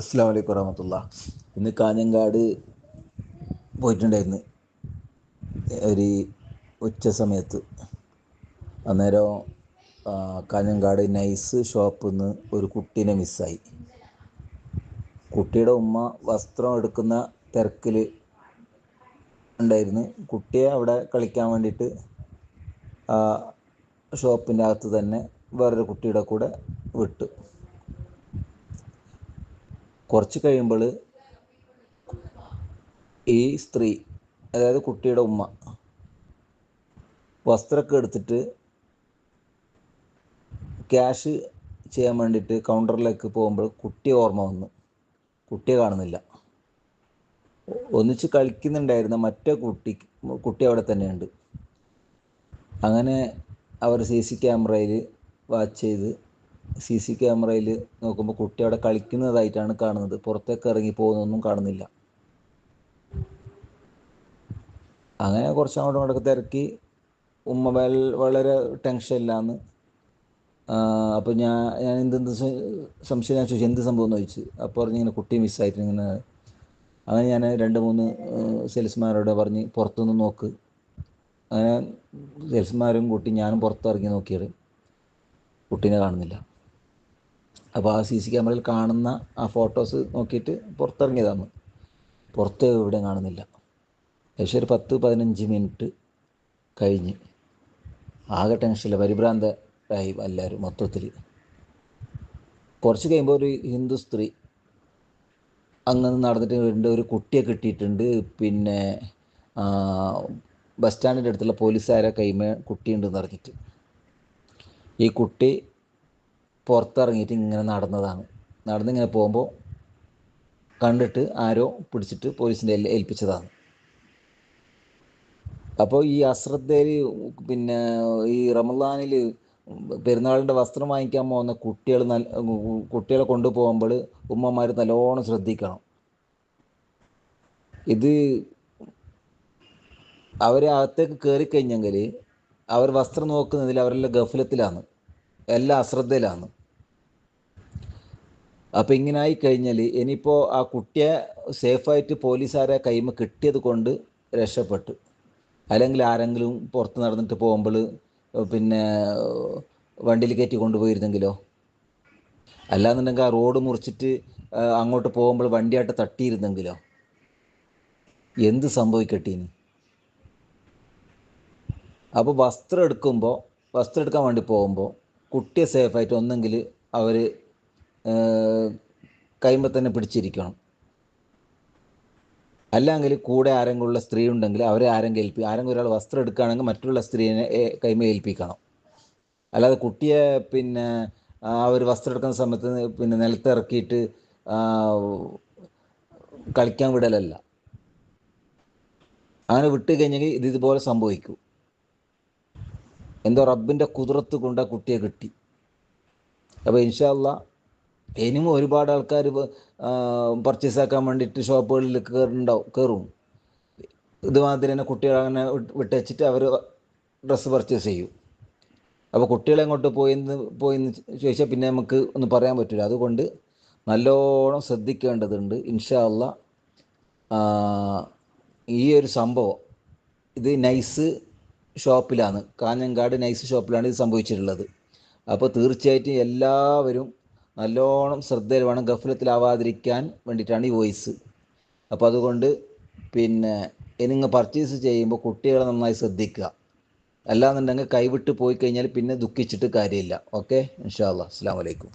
അസ്സാം വലൈക്കും വറഹമത്തുള്ള ഇന്ന് കാഞ്ഞങ്ങാട് പോയിട്ടുണ്ടായിരുന്നു. ഒരു ഉച്ച സമയത്ത്. അന്നേരം കാഞ്ഞങ്ങാട് നൈസ് ഷോപ്പിൽ നിന്ന് ഒരു കുട്ടീനെ മിസ്സായി. കുട്ടിയുടെ ഉമ്മ വസ്ത്രം എടുക്കുന്ന തിരക്കിൽ ഉണ്ടായിരുന്നു. കുട്ടിയെ അവിടെ കളിക്കാൻ വേണ്ടിയിട്ട് ഷോപ്പിന്റെ അകത്ത് തന്നെ വേറൊരു കുട്ടിയുടെ കൂടെ വിട്ടു. കുറച്ച് കഴിയുമ്പോൾ ഈ സ്ത്രീ അതായത് കുട്ടിയുടെ ഉമ്മ വസ്ത്രമൊക്കെ എടുത്തിട്ട് ക്യാഷ് ചെയ്യാൻ വേണ്ടിയിട്ട് കൗണ്ടറിലേക്ക് പോകുമ്പോൾ കുട്ടിയെ ഓർമ്മ വന്നു. കുട്ടിയെ കാണുന്നില്ല. ഒന്നിച്ച് കളിക്കുന്നുണ്ടായിരുന്ന മറ്റേ കുട്ടി കുട്ടി അവിടെ തന്നെയുണ്ട്. അങ്ങനെ അവർ സി സി ക്യാമറയിൽ വാച്ച് ചെയ്ത് സി സി ക്യാമറയിൽ നോക്കുമ്പോൾ കുട്ടി അവിടെ കളിക്കുന്നതായിട്ടാണ് കാണുന്നത്. പുറത്തേക്ക് ഇറങ്ങി പോകുന്നൊന്നും കാണുന്നില്ല. അങ്ങനെ കുറച്ച് അങ്ങോട്ട് ഇങ്ങോട്ടൊക്കെ തിരക്കി. ഉമ്മ വളരെ ടെൻഷനില്ലാന്ന് അപ്പോൾ ഞാൻ ഞാൻ എന്തെന്ത് സംശയം ഞാൻ ചോദിച്ചു എന്ത് സംഭവം എന്ന് ചോദിച്ചു. അപ്പോൾ പറഞ്ഞ് ഇങ്ങനെ കുട്ടി മിസ്സായിട്ട് ഇങ്ങനെ അങ്ങനെ ഞാൻ രണ്ട് മൂന്ന് സെയിൽസ്മാരോട് പറഞ്ഞ് പുറത്തുനിന്ന് നോക്ക്. അങ്ങനെ സെയിൽസ്മാരും കുട്ടി ഞാനും പുറത്തിറങ്ങി നോക്കിയത് കുട്ടീനെ കാണുന്നില്ല. അപ്പോൾ ആ സി സി ക്യാമറയിൽ കാണുന്ന ആ ഫോട്ടോസ് നോക്കിയിട്ട് പുറത്തിറങ്ങിയതാണ് പുറത്ത് എവിടെയും കാണുന്നില്ല. ഏകദേശം ഒരു പത്ത് പതിനഞ്ച് മിനിറ്റ് കഴിഞ്ഞ്. ആകെ ടെൻഷനില്ല പരിഭ്രാന്തരായി എല്ലാവരും മൊത്തത്തിൽ കുറച്ച് കഴിയുമ്പോൾ ഒരു ഹിന്ദു സ്ത്രീ അങ്ങനെ നടന്നിട്ട് ഒരു കുട്ടിയെ കിട്ടിയിട്ടുണ്ട്. പിന്നെ ബസ് സ്റ്റാൻഡിന്റെ അടുത്തുള്ള പോലീസുകാരെ കൈമേ കുട്ടിയുണ്ടെന്ന് അറിഞ്ഞിട്ട്. ഈ കുട്ടി പുറത്തിറങ്ങിയിട്ട് ഇങ്ങനെ നടന്നതാണ്. നടന്നിങ്ങനെ പോകുമ്പോൾ കണ്ടിട്ട് ആരോ പിടിച്ചിട്ട് പോലീസിന്റെ ഏൽപ്പിച്ചതാണ്. അപ്പോൾ ഈ അശ്രദ്ധയിൽ പിന്നെ ഈ റമദാനിൽ പെരുന്നാളിന്റെ വസ്ത്രം വാങ്ങിക്കാൻ പോകുന്ന കുട്ടികൾ നല്ല കുട്ടികളെ കൊണ്ടുപോകുമ്പോൾ ഉമ്മമാർ നല്ലോണം ശ്രദ്ധിക്കണം. ഇത് അവർ അകത്തേക്ക് കയറി കഴിഞ്ഞെങ്കിൽ അവർ വസ്ത്രം നോക്കുന്നതിൽ അവരെല്ലാം ഗഫലത്തിലാണ്. എല്ലാം അശ്രദ്ധയിലാണ്. അപ്പം ഇങ്ങനെ ആയി കഴിഞ്ഞാൽ ഇനിയിപ്പോൾ ആ കുട്ടിയെ സേഫായിട്ട് പോലീസുകാരെ കൈമ കിട്ടിയത് കൊണ്ട് രക്ഷപ്പെട്ടു. അല്ലെങ്കിൽ ആരെങ്കിലും പുറത്ത് നടന്നിട്ട് പോകുമ്പോൾ പിന്നെ വണ്ടിയിൽ കയറ്റി കൊണ്ടുപോയിരുന്നെങ്കിലോ? അല്ലാന്നുണ്ടെങ്കിൽ ആ റോഡ് മുറിച്ചിട്ട് അങ്ങോട്ട് പോകുമ്പോൾ വണ്ടിയായിട്ട് തട്ടിയിരുന്നെങ്കിലോ? എന്ത് സംഭവിക്കട്ടീന്? അപ്പോൾ വസ്ത്രം എടുക്കുമ്പോൾ വസ്ത്രം എടുക്കാൻ വേണ്ടി പോകുമ്പോൾ കുട്ടിയെ സേഫായിട്ട് ഒന്നെങ്കിൽ അവർ കൈമ്പ തന്നെ പിടിച്ചിരിക്കണം. അല്ലെങ്കിൽ കൂടെ ആരെങ്കിലും ഉള്ള സ്ത്രീ ഉണ്ടെങ്കിൽ അവരെ ആരെങ്കിലും ഏൽപ്പി ആരെങ്കിലും ഒരാൾ വസ്ത്രം എടുക്കുകയാണെങ്കിൽ മറ്റുള്ള സ്ത്രീനെ കൈമ ഏൽപ്പിക്കണം. അല്ലാതെ കുട്ടിയെ പിന്നെ ആ ഒരു വസ്ത്രം എടുക്കുന്ന സമയത്ത് പിന്നെ നിലത്തിറക്കിയിട്ട് കളിക്കാൻ വിടലല്ല. അങ്ങനെ വിട്ട് കഴിഞ്ഞെങ്കിൽ ഇത് ഇതുപോലെ സംഭവിക്കും. എന്തോ റബ്ബിന്റെ കുതിരത്ത് കൊണ്ട് കുട്ടിയെ കിട്ടി. അപ്പോൾ ഇൻഷാല്ല ഇനിയും ഒരുപാട് ആൾക്കാർ പർച്ചേസ് ആക്കാൻ വേണ്ടിയിട്ട് ഷോപ്പുകളിൽ കയറുണ്ടാവും കയറും ഇതുമാതിരി തന്നെ കുട്ടികൾ അങ്ങനെ വിട്ടച്ചിട്ട് അവർ ഡ്രസ്സ് പർച്ചേസ് ചെയ്യും. അപ്പോൾ കുട്ടികളെ എങ്ങോട്ട് പോയെന്ന് പോയെന്ന് ചോദിച്ചാൽ പിന്നെ നമുക്ക് ഒന്ന് പറയാൻ പറ്റില്ല അതുകൊണ്ട് നല്ലോണം ശ്രദ്ധിക്കേണ്ടതുണ്ട്. ഇൻഷാ അല്ല ഈ ഒരു സംഭവം ഇത് നൈസ് ഷോപ്പിലാണ്. കാഞ്ഞങ്കാട് നൈസ് ഷോപ്പിലാണ് ഇത് സംഭവിച്ചിട്ടുള്ളത്. അപ്പോൾ തീർച്ചയായിട്ടും എല്ലാവരും നല്ലോണം ശ്രദ്ധയിൽ വേണം ഗഫലത്തിലാവാതിരിക്കാൻ വേണ്ടിയിട്ടാണ് ഈ വോയിസ്. അപ്പോൾ അതുകൊണ്ട് പിന്നെ നിങ്ങൾ പർച്ചേസ് ചെയ്യുമ്പോൾ കുട്ടികളെ നന്നായി ശ്രദ്ധിക്കുക. അല്ലാന്നുണ്ടെങ്കിൽ കൈവിട്ട് പോയി കഴിഞ്ഞാൽ പിന്നെ ദുഃഖിച്ചിട്ട് കാര്യമില്ല. ഓക്കെ ഇൻഷാ അല്ലാ അസ്സാം വലൈക്കും